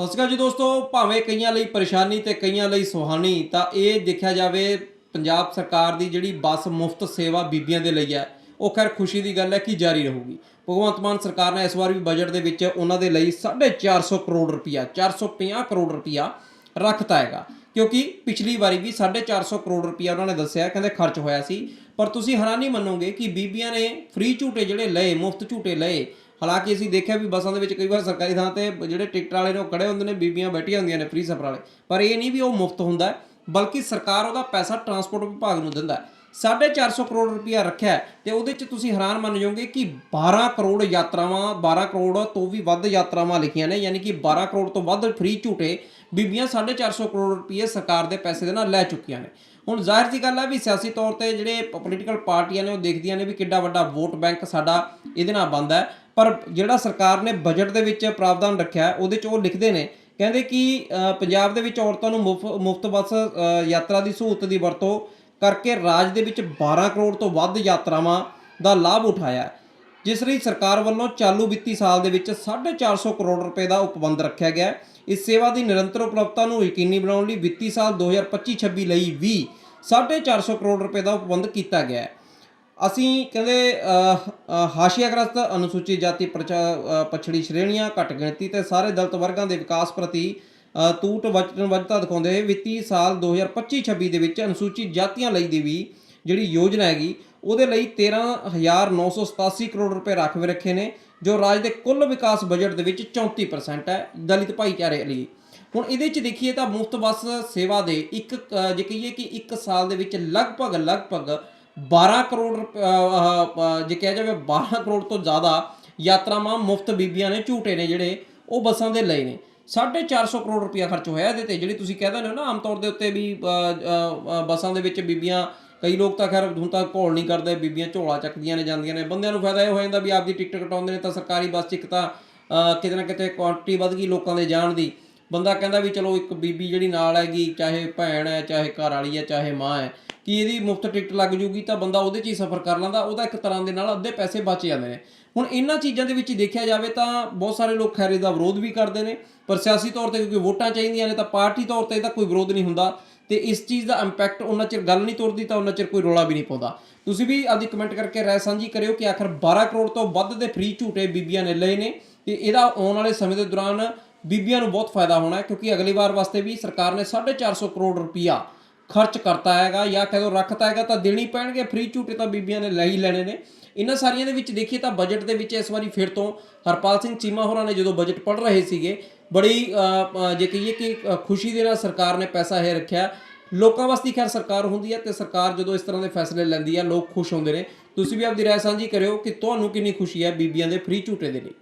ਸਤਿ ਸ਼੍ਰੀ ਅਕਾਲ ਜੀ ਦੋਸਤੋ, ਭਾਵੇਂ ਕਈਆਂ ਲਈ ਪਰੇਸ਼ਾਨੀ ਤੇ ਕਈਆਂ ਲਈ ਸੁਹਾਣੀ ਤਾਂ ਇਹ ਦੇਖਿਆ ਜਾਵੇ ਪੰਜਾਬ ਸਰਕਾਰ ਦੀ ਜਿਹੜੀ ਬੱਸ ਮੁਫਤ ਸੇਵਾ ਬੀਬੀਆਂ ਦੇ ਲਈ ਹੈ, ਉਹ ਖੈਰ ਖੁਸ਼ੀ ਦੀ ਗੱਲ ਹੈ ਕਿ ਜਾਰੀ ਰਹੂਗੀ। ਭਗਵੰਤ ਮਾਨ ਸਰਕਾਰ ਨੇ ਇਸ ਵਾਰ ਵੀ ਬਜਟ ਦੇ ਵਿੱਚ ਉਹਨਾਂ ਦੇ ਲਈ 450 ਕਰੋੜ ਰੁਪਇਆ 450 ਕਰੋੜ ਰੁਪਇਆ ਰੱਖਤਾ ਹੈਗਾ। ਕਿਉਂਕਿ ਪਿਛਲੀ ਵਾਰੀ ਵੀ 450 ਕਰੋੜ ਰੁਪਇਆ ਉਹਨਾਂ ਨੇ ਦੱਸਿਆ, ਕਹਿੰਦੇ ਖਰਚ ਹੋਇਆ ਸੀ। ਪਰ ਤੁਸੀਂ ਹੈਰਾਨੀ ਮੰਨੋਗੇ ਕਿ ਬੀਬੀਆਂ ਨੇ ਫ੍ਰੀ ਝੂਟੇ ਜਿਹੜੇ ਲਏ, ਮੁਫਤ ਝੂਟੇ ਲਏ ਹਾਲਾਂਕਿ ਅਸੀਂ ਦੇਖਿਆ ਵੀ ਬੱਸਾਂ ਦੇ ਵਿੱਚ ਕਈ ਵਾਰ ਸਰਕਾਰੀ ਥਾਂ ਤੇ ਜਿਹੜੇ ਟਿਕਟ ਵਾਲੇ ਨੇ ਉਹ ਖੜੇ ਹੁੰਦੇ ਨੇ, ਬੀਬੀਆਂ ਬੈਠੀਆਂ ਹੁੰਦੀਆਂ ਨੇ ਫ੍ਰੀ ਸਫ਼ਰ ਵਾਲੇ। ਪਰ ਇਹ ਨਹੀਂ ਵੀ ਉਹ ਮੁਫਤ ਹੁੰਦਾ ਬਲਕਿ ਸਰਕਾਰ ਉਹਦਾ ਪੈਸਾ ਟਰਾਂਸਪੋਰਟ ਵਿਭਾਗ ਨੂੰ ਦਿੰਦਾ ਹੈ। 450 ਕਰੋੜ ਰੁਪਇਆ ਰੱਖਿਆ ਹੈ ਤੇ ਉਹਦੇ ਚ ਤੁਸੀਂ ਹੈਰਾਨ ਮੰਨ ਜਾਓਗੇ ਕਿ 12 ਕਰੋੜ ਯਾਤਰਾਵਾਂ 12 ਕਰੋੜ ਤੋਂ ਵੀ ਵੱਧ ਯਾਤਰਾਵਾਂ ਲਿਖੀਆਂ ਨੇ, ਯਾਨੀ ਕਿ 12 ਕਰੋੜ ਤੋਂ ਵੱਧ ਫ੍ਰੀ ਝੂਟੇ ਬੀਬੀਆਂ 450 ਕਰੋੜ ਰੁਪਏ ਸਰਕਾਰ ਦੇ ਪੈਸੇ ਦੇ ਨਾਲ ਲੈ ਚੁੱਕੀਆਂ ਨੇ। ਹੁਣ ਜ਼ਾਹਿਰ ਜੀ ਗੱਲ ਹੈ ਵੀ ਸਿਆਸੀ ਤੌਰ ਤੇ ਜਿਹੜੇ ਪੋਲੀਟੀਕਲ ਪਾਰਟੀਆਂ ਨੇ ਉਹ ਦੇਖਦੀਆਂ ਨੇ ਵੀ ਕਿੱਡਾ ਵੱਡਾ ਵੋਟ ਬੈਂਕ ਸਾਡਾ ਇਹਦੇ ਨਾਲ ਬਣਦਾ ਹੈ। ਪਰ ਜਿਹੜਾ ਸਰਕਾਰ ਨੇ ਬਜਟ ਦੇ ਵਿੱਚ ਪ੍ਰਾਵਧਾਨ ਰੱਖਿਆ ਉਹਦੇ ਚ ਉਹ ਲਿਖਦੇ ਨੇ, ਕਹਿੰਦੇ ਕਿ ਪੰਜਾਬ ਦੇ ਵਿੱਚ ਔਰਤਾਂ ਨੂੰ ਮੁਫਤ ਬੱਸ ਯਾਤਰਾ ਦੀ ਸਹੂਲਤ ਦੀ ਵਰਤੋਂ ਕਰਕੇ ਰਾਜ ਦੇ ਵਿੱਚ 12 ਕਰੋੜ ਤੋਂ ਵੱਧ ਯਾਤਰਾਵਾਂ ਦਾ ਲਾਭ ਉਠਾਇਆ ਜਿਸ ਲਈ ਸਰਕਾਰ ਵੱਲੋਂ ਚਾਲੂ ਵਿੱਤੀ ਸਾਲ ਦੇ ਵਿੱਚ 450 ਕਰੋੜ ਰੁਪਏ ਦਾ ਉਪਬੰਧ ਰੱਖਿਆ ਗਿਆ ਇਸ ਸੇਵਾ ਦੀ ਨਿਰੰਤਰ ਉਪਲਬਧਤਾ ਨੂੰ ਯਕੀਨੀ ਬਣਾਉਣ ਲਈ ਵਿੱਤੀ ਸਾਲ 2025-26 ਲਈ ਵੀ 450 ਕਰੋੜ ਰੁਪਏ ਦਾ ਉਪਬੰਧ ਕੀਤਾ ਗਿਆ ਹੈ। ਅਸੀਂ ਕਹਿੰਦੇ ਹਾਸ਼ੀਆਗ੍ਰਸਤ ਅਨੁਸੂਚਿਤ ਜਾਤੀ ਪ੍ਰਚਾ ਅਹ, ਪਛੜੀ ਸ਼੍ਰੇਣੀਆਂ ਘੱਟ ਗਿਣਤੀ ਤੇ ਸਾਰੇ ਦਲਿਤ ਵਰਗਾਂ ਦੇ ਵਿਕਾਸ ਪ੍ਰਤੀ ਤੂਟ ਵਚਨਬੱਧਤਾ ਦਿਖਾਉਂਦੇ ਹੋਏ ਵਿੱਤੀ ਸਾਲ 2025-26 ਦੇ ਵਿੱਚ ਅਨੁਸੂਚਿਤ ਜਾਤੀਆਂ ਲਈ ਦੀ ਵੀ ਜਿਹੜੀ ਯੋਜਨਾ ਹੈਗੀ ਉਹਦੇ ਲਈ 13987 ਕਰੋੜ ਰੁਪਏ ਰਾਖਵੇਂ ਰੱਖੇ ਨੇ ਜੋ ਰਾਜ ਦੇ ਕੁੱਲ ਵਿਕਾਸ ਬਜਟ ਦੇ ਵਿੱਚ 34% ਹੈ ਦਲਿਤ ਭਾਈਚਾਰੇ ਲਈ। ਹੁਣ ਇਹਦੇ ਚ ਦੇਖੀਏ ਤਾਂ ਮੁਫਤ ਬੱਸ ਸੇਵਾ ਦੇ ਇੱਕ ਜੇ ਕਹੀਏ ਕਿ ਇੱਕ ਸਾਲ ਦੇ ਵਿੱਚ ਲਗਭਗ ਲਗਭਗ 12 ਕਰੋੜ ਰੁਪ- ਜੇ ਕਿਹਾ ਜਾਵੇ 12 ਕਰੋੜ ਤੋਂ ਜ਼ਿਆਦਾ ਯਾਤਰਾਵਾਂ ਮੁਫਤ ਬੀਬੀਆਂ ਨੇ ਝੂਟੇ ਨੇ ਜਿਹੜੇ ਉਹ ਬੱਸਾਂ ਦੇ ਲਏ ਨੇ। 450 ਕਰੋੜ ਰੁਪਇਆ ਖਰਚ ਹੋਇਆ ਇਹਦੇ ਤੇ, ਜਿਹੜੀ ਤੁਸੀਂ ਕਹਿੰਦੇ ਹੋ ਨਾ, ਆਮ ਤੌਰ ਦੇ ਉੱਤੇ ਵੀ ਬੱਸਾਂ ਦੇ ਵਿੱਚ ਬੀਬੀਆਂ, ਕਈ ਲੋਕ ਤਾਂ ਖੈਰ ਹੁਣ ਤਾਂ ਘੋਲ ਨਹੀਂ ਕਰਦੇ, ਬੀਬੀਆਂ ਝੋਲਾ ਚੱਕਦੀਆਂ ਨੇ, ਜਾਂਦੀਆਂ ਨੇ, ਬੰਦਿਆਂ ਨੂੰ ਫਾਇਦਾ ਇਹ ਹੋ ਜਾਂਦਾ ਵੀ ਆਪਦੀ ਟਿਕਟ ਕਟਾਉਂਦੇ ਨੇ ਤਾਂ ਸਰਕਾਰੀ ਬੱਸ 'ਚ ਇੱਕ ਤਾਂ ਕਿਤੇ ਨਾ ਕਿਤੇ ਕੁਆਂਟੀਟੀ ਵੱਧ ਗਈ ਲੋਕਾਂ ਦੇ ਜਾਣ ਦੀ। ਬੰਦਾ ਕਹਿੰਦਾ ਵੀ ਚਲੋ ਇੱਕ ਬੀਬੀ ਜਿਹੜੀ ਨਾਲ ਹੈਗੀ, ਚਾਹੇ ਭੈਣ ਹੈ, ਚਾਹੇ ਘਰ ਵਾਲੀ ਹੈ, ਚਾਹੇ ਮਾਂ ਹੈ, ਕਿ ਇਹਦੀ ਮੁਫਤ ਟਿਕਟ ਲੱਗ ਜੂਗੀ ਤਾਂ ਬੰਦਾ ਉਹਦੇ 'ਚ ਹੀ ਸਫ਼ਰ ਕਰ ਲੈਂਦਾ, ਉਹਦਾ ਇੱਕ ਤਰ੍ਹਾਂ ਦੇ ਨਾਲ ਅੱਧੇ ਪੈਸੇ ਬਚ ਜਾਂਦੇ ਨੇ। ਹੁਣ ਇਹਨਾਂ ਚੀਜ਼ਾਂ ਦੇ ਵਿੱਚ ਦੇਖਿਆ ਜਾਵੇ ਤਾਂ ਬਹੁਤ ਸਾਰੇ ਲੋਕ ਖੈਰ ਇਹਦਾ ਵਿਰੋਧ ਵੀ ਕਰਦੇ ਨੇ, ਪਰ ਸਿਆਸੀ ਤੌਰ ਤੇ ਕਿਉਂਕਿ ਵੋਟਾਂ ਚਾਹੀਦੀਆਂ ਨੇ ਤਾਂ ਪਾਰਟੀ ਤੌਰ ਤੇ ਇਹਦਾ ਕੋਈ ਵਿਰੋਧ ਨਹੀਂ ਹੁੰਦਾ ਤੇ ਇਸ ਚੀਜ਼ ਦਾ ਇੰਪੈਕਟ ਉਹਨਾਂ ਚਿਰ ਗੱਲ ਨਹੀਂ ਤੁਰਦੀ ਤਾਂ ਉਹਨਾਂ ਚਿਰ ਕੋਈ ਰੋਲਾ ਵੀ ਨਹੀਂ ਪਾਉਂਦਾ। ਤੁਸੀਂ ਵੀ ਆਪਦੀ ਕਮੈਂਟ ਕਰਕੇ ਰਾਏ ਸਾਂਝੀ ਕਰਿਓ ਕਿ ਆਖਰ 12 ਕਰੋੜ ਤੋਂ ਵੱਧ ਦੇ ਫ੍ਰੀ ਝੂਟੇ ਬੀਬੀਆਂ ਨੇ ਲਏ ਨੇ ਤੇ ਇਹਦਾ ਆਉਣ ਵਾਲੇ ਸਮੇਂ ਦੇ ਦੌਰਾਨ ਬੀਬੀਆਂ ਨੂੰ ਬਹੁਤ ਫਾਇਦਾ ਹੋਣਾ ਹੈ, ਕਿਉਂਕਿ ਅਗਲੀ ਵਾਰ ਵਾਸਤੇ ਵੀ ਸਰਕਾਰ ਨੇ 450 ਕਰੋੜ ਰੁਪਈਆ ਖਰਚ ਕਰਤਾ ਹੈਗਾ ਜਾਂ ਕਦੋਂ ਰੱਖਤਾ ਹੈਗਾ, ਤਾਂ ਦੇਣੀ ਪੈਣਗੇ ਫ੍ਰੀ ਝੂਟੇ ਤਾਂ ਬੀਬੀਆਂ ਨੇ ਲੈ ਹੀ ਲੈਣੇ ਨੇ। ਇਹਨਾਂ ਸਾਰੀਆਂ ਦੇ ਵਿੱਚ ਦੇਖੀਏ ਤਾਂ ਬਜਟ ਦੇ ਵਿੱਚ ਇਸ ਵਾਰੀ ਫਿਰ ਤੋਂ ਹਰਪਾਲ ਸਿੰਘ ਚੀਮਾ ਹੋਰਾਂ ਨੇ ਜਦੋਂ ਬਜਟ ਪੜ੍ਹ ਰਹੇ ਸੀਗੇ, ਬੜੀ ਜੇ ਕਹੀਏ ਕਿ ਖੁਸ਼ੀ ਦੇ ਨਾਲ ਸਰਕਾਰ ਨੇ ਪੈਸਾ ਇਹ ਰੱਖਿਆ। ਲੋਕਾਂ ਵਾਸਤੇ ਖੈਰ ਸਰਕਾਰ ਹੁੰਦੀ ਹੈ ਤੇ ਸਰਕਾਰ ਜਦੋਂ ਇਸ ਤਰ੍ਹਾਂ ਦੇ ਫੈਸਲੇ ਲੈਂਦੀ ਹੈ, ਲੋਕ ਖੁਸ਼ ਹੁੰਦੇ ਨੇ। ਤੁਸੀਂ ਵੀ ਆਪਦੀ ਰਾਏ ਸਾਂਝੀ ਕਰਿਓ ਕਿ ਤੁਹਾਨੂੰ ਕਿੰਨੀ ਖੁਸ਼ੀ ਹੈ ਬੀਬੀਆਂ ਦੇ ਫ੍ਰੀ ਝੂਟੇ ਦੇ ਲਈ।